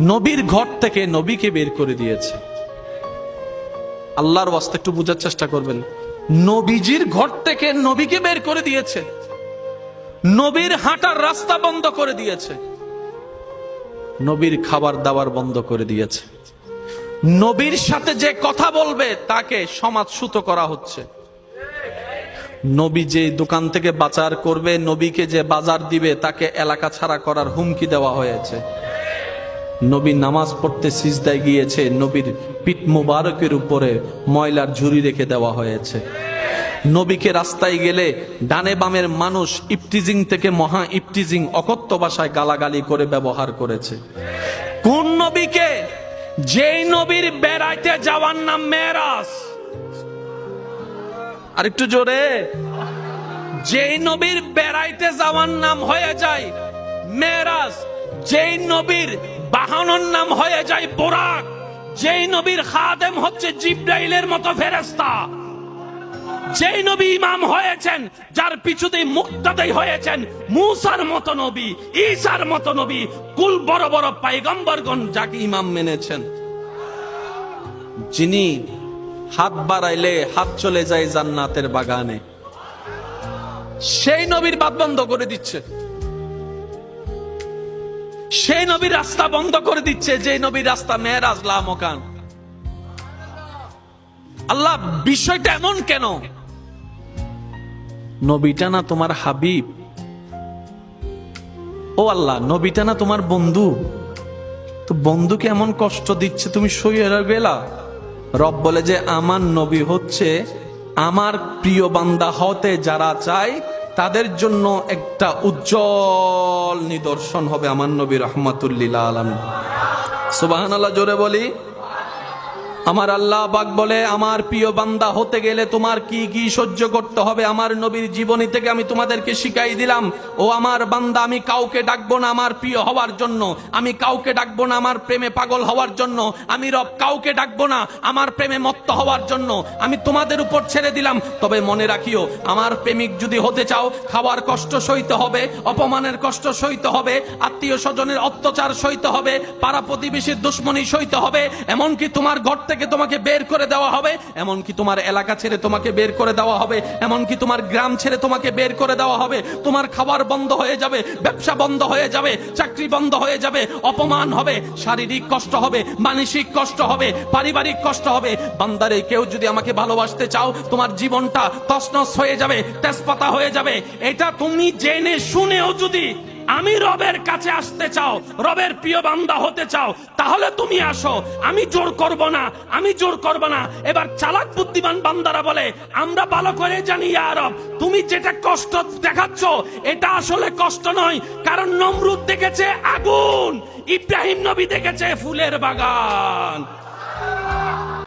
নবীর ঘর থেকে নবীকে বের করে দিয়েছে। আল্লাহর ওয়াস্তে একটু বোঝার চেষ্টা করবেন। নবীজির ঘর থেকে নবীকে বের করে দিয়েছে। নবীর হাঁটার রাস্তা বন্ধ করে দিয়েছে। নবীর খাবার দাবার বন্ধ করে দিয়েছে। নবীর সাথে যে কথা বলবে, তাকে সমাজ সুতো করা হচ্ছে। নবী যে দোকান থেকে বাজার করবে, নবীকে যে বাজার দিবে, তাকে এলাকা ছাড়া করার হুমকি দেওয়া হয়েছে। নবী নামাজ পড়তে সিজদায় গিয়েছে, নবীর পিঠ মুবারকের উপরে ময়লার ঝুড়ি রেখে দেওয়া হয়েছে। নবীকে রাস্তায় গেলে ডানে বামের মানুষ ইপটিজিং থেকে মহা ইপটিজিং অকথ্য ভাষায় গালাগালি করে ব্যবহার করেছে। কোন নবীকে? যেই নবীর বেড়াইতে যাওয়ার নাম মেরাজ আর একটু জোরে। যেই নবীর বেড়াইতে যাওয়ার নাম হয়ে যায় মেরাজ যেই নবীর বাহনের নাম হয়ে যায় বোরাক, যেই নবীর খাদেম হচ্ছে জিব্রাইলের মতো ফেরেস্তা যেই নবী ইমাম হয়েছেন, যার পিছুতে মুক্তাদাই হয়েছেন মুসার মতো নবী, ঈসার মতো নবী, কুল বড় বড় পাইগম্বরগণ যাকে ইমাম মেনেছেন। যিনি হাত বাড়াইলে হাত চলে যায় জান্নাতের বাগানে। সেই নবীর বাদ বন্ধ করে দিচ্ছে। সেই নবীর রাস্তা বন্ধ করে দিচ্ছে, যে নবীর রাস্তা মেয়েরাজ লামকান আল্লাহ, বিষয়টা এমন কেন? নবীটা না তোমার হাবিব। ও আল্লাহ, নবীটা না তোমার বন্ধু। তো বন্ধুকে এমন কষ্ট দিচ্ছে, তুমি সইয়ে গেলা রব বলে যে, আমার নবী হচ্ছে আমার প্রিয় বান্দা হতে যারা চায় তাদের জন্য একটা উজ্জ্বল নিদর্শন হবে আমার নবী রহমাতুল্লিল আলম সুবাহান জোরে বলি। আমার আল্লাহ বাক বলে, আমার প্রিয় বান্দা, হতে গেলে তোমার কি কি সহ্য করতে হবে? আমার নবীর জীবনী থেকে আমি তোমাদেরকে শিখাই দিলাম। ও আমার বান্দা, আমি কাউকে ডাকবো না আমার প্রিয় হওয়ার জন্য। আমি কাউকে ডাকবো না আমার প্রেমে পাগল হওয়ার জন্য। আমি রব, কাউকে ডাকবো না আমার প্রেমে মত্ত হওয়ার জন্য। আমি তোমাদের উপর ছেড়ে দিলাম। তবে মনে রাখিও, আমার প্রেমিক যদি হতে চাও, খাওয়ার কষ্ট সইতে হবে, অপমানের কষ্ট সইতে হবে, আত্মীয় স্বজনের অত্যাচার সইতে হবে, পাড়া প্রতিবেশীর দুশ্মনী সইতে হবে, এমনকি তোমার ঘর থেকে তোমাকে বের করে দেওয়া হবে। এমনকি তোমার এলাকা ছেড়ে তোমাকে বের করে দেওয়া হবে। এমনকি তোমার গ্রাম ছেড়ে তোমাকে বের করে দেওয়া হবে। তোমার খাবার বন্ধ হয়ে যাবে, ব্যবসা বন্ধ হয়ে যাবে, চাকরি বন্ধ হয়ে যাবে, অপমান হবে, শারীরিক কষ্ট হবে, মানসিক কষ্ট হবে, পারিবারিক কষ্ট হবে। বান্দারে, কেউ যদি আমাকে ভালোবাসতে চাও, তোমার জীবনটা তসনস হয়ে যাবে, তেজপাতা হয়ে যাবে। এটা তুমি জেনে শুনেও যদি আমি রবের কাছে আসতে চাও, রবের প্রিয় বান্দা হতে চাও, তাহলে তুমি আসো। আমি জোর করব না, আমি জোর করব না। এবার চালাক বুদ্ধিমান বান্দারা বলে, আমরা ভালো করে জানি ইয়া রব, তুমি যেটা কষ্ট দেখাচ্ছ, এটা আসলে কষ্ট নয়, কারণ নমরুদ দেখেছে আগুন, ইব্রাহিম নবী দেখেছে ফুলের বাগান।